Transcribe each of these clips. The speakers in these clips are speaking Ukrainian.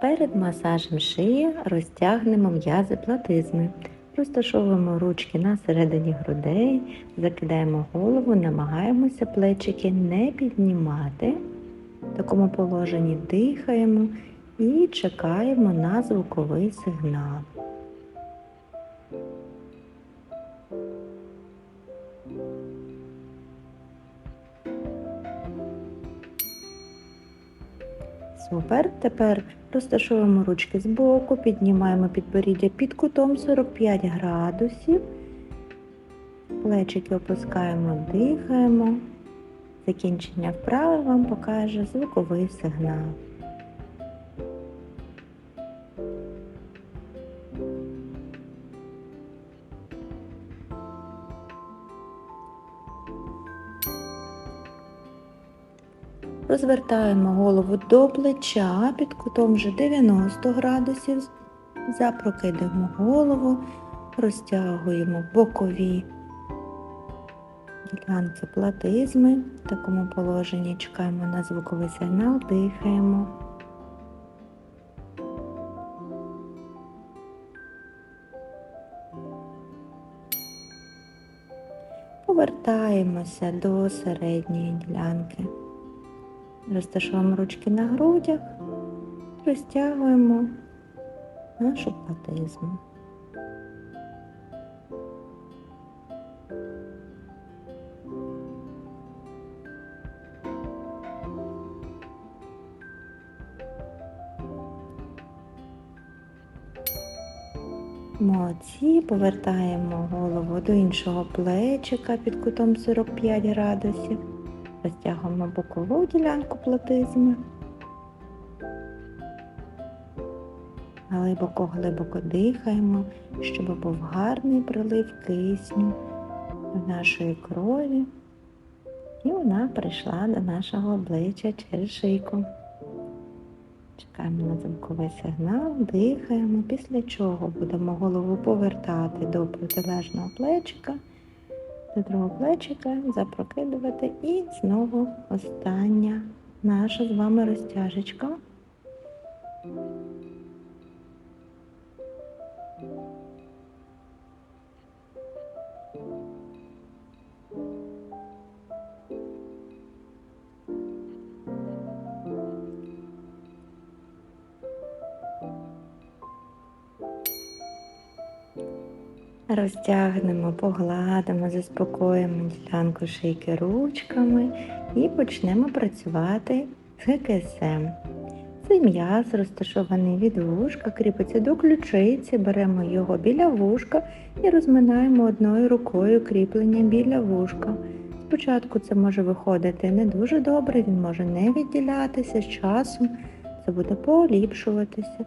Перед масажем шиї розтягнемо м'язи платизми. Розташовуємо ручки на середині грудей, закидаємо голову, намагаємося плечики не піднімати. В такому положенні дихаємо і чекаємо на звуковий сигнал. Супер. Тепер розташовуємо ручки збоку, піднімаємо підборіддя під кутом 45 градусів. Плечики опускаємо, дихаємо. Закінчення вправи вам покаже звуковий сигнал. Розвертаємо голову до плеча під кутом вже 90 градусів. Запрокидаємо голову, розтягуємо бокові ділянки платизми. В такому положенні чекаємо на звуковий сигнал, дихаємо. Повертаємося до середньої ділянки. Розташуємо ручки на грудях, розтягуємо нашу платизму. Молодці, повертаємо голову до іншого плечика під кутом 45 градусів. Розтягуємо бокову ділянку платизми. Глибоко-глибоко дихаємо, щоб був гарний прилив кисню до нашої крові. І вона прийшла до нашого обличчя через шийку. Чекаємо на звуковий сигнал, дихаємо, після чого будемо голову повертати до протилежного плечика до другого плечика, запрокидувати і знову остання наша з вами розтяжечка. Розтягнемо, погладимо, заспокоїмо ділянку шийки ручками і почнемо працювати з ГКСМ. Цей м'яз розташований від вушка, кріпиться до ключиці, беремо його біля вушка і розминаємо одною рукою кріплення біля вушка. Спочатку це може виходити не дуже добре, він може не відділятися з часом, це буде поліпшуватися.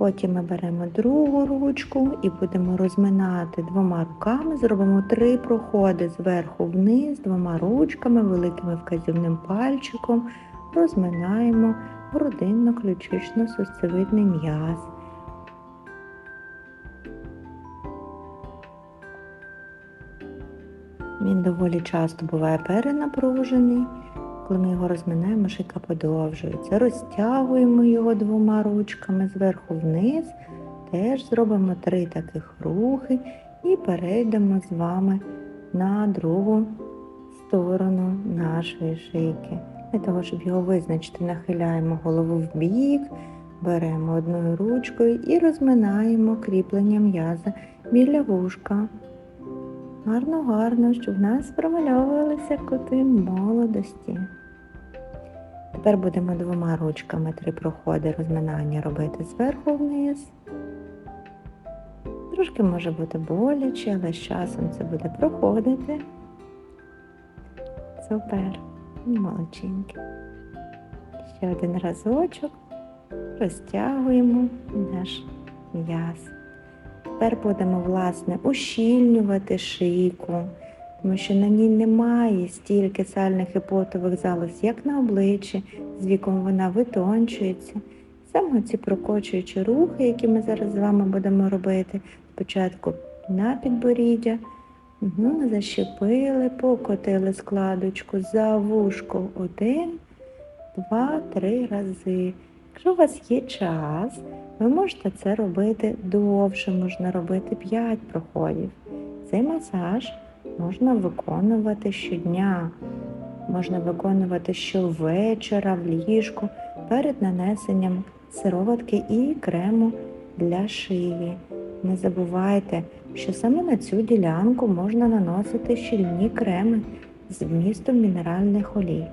Потім ми беремо другу ручку і будемо розминати двома руками. Зробимо три проходи зверху вниз, двома ручками, великим вказівним пальчиком. Розминаємо грудинно-ключично-сустцевидний м'яз. Він доволі часто буває перенапружений. Коли ми його розминаємо, шийка подовжується. Розтягуємо його двома ручками зверху вниз. Теж зробимо три таких рухи і перейдемо з вами на другу сторону нашої шийки. Для того, щоб його визначити, нахиляємо голову в бік, беремо одною ручкою і розминаємо кріплення м'яза біля вушка. Гарно-гарно, щоб в нас промальовувалися кути молодості. Тепер будемо двома ручками три проходи розминання робити зверху вниз. Трошки може бути боляче, але з часом це буде проходити. Супер, молодчинки. Ще один разочок. Розтягуємо наш м'яз. Тепер будемо, власне, ущільнювати шийку, тому що на ній немає стільки сальних і потових залоз, як на обличчі, з віком вона витончується. Саме ці прокочуючі рухи, які ми зараз з вами будемо робити, спочатку на підборіддя, угу, защепили, покотили складочку за вушко один 2-3 рази. Якщо у вас є час, ви можете це робити довше, можна робити 5 проходів. Цей масаж можна виконувати щодня, можна виконувати щовечора в ліжку перед нанесенням сироватки і крему для шиї. Не забувайте, що саме на цю ділянку можна наносити щільні креми з вмістом мінеральних олій.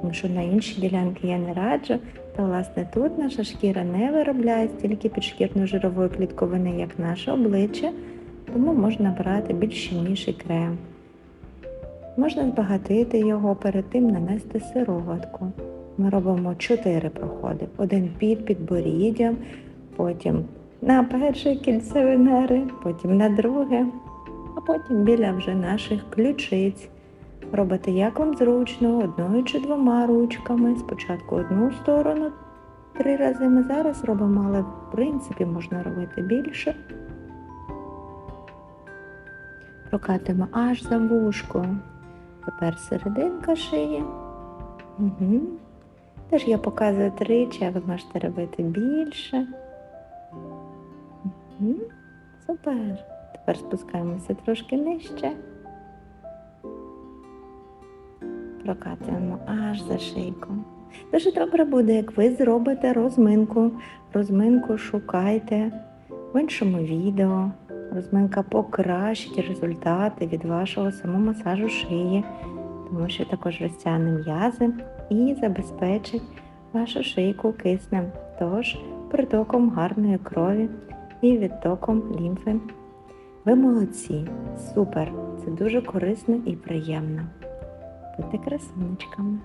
Тому що на інші ділянки я не раджу, то власне тут наша шкіра не виробляє стільки підшкірно-жирової клітковини, як наше обличчя, тому можна брати більш щільніший крем. Можна збагатити його, перед тим нанести сироватку. Ми робимо 4 проходи. Один під підборіддям, потім на перше кільце венери, потім на друге, а потім біля вже наших ключиць. Робите як вам зручно, одною чи двома ручками. Спочатку одну сторону три рази ми зараз робимо, але в принципі можна робити більше. Прокатуємо аж за вушкою. Тепер серединка шиї. Угу. Теж я показую тричі, а ви можете робити більше. Угу. Супер. Тепер спускаємося трошки нижче. Прокатуємо аж за шийку. Дуже добре буде, як ви зробите розминку. Розминку шукайте в іншому відео. Розминка покращить результати від вашого самомасажу шиї, тому що також розтягне м'язи і забезпечить вашу шийку киснем, тож притоком гарної крові і відтоком лімфи. Ви молодці, супер! Це дуже корисно і приємно. Будьте красунечками.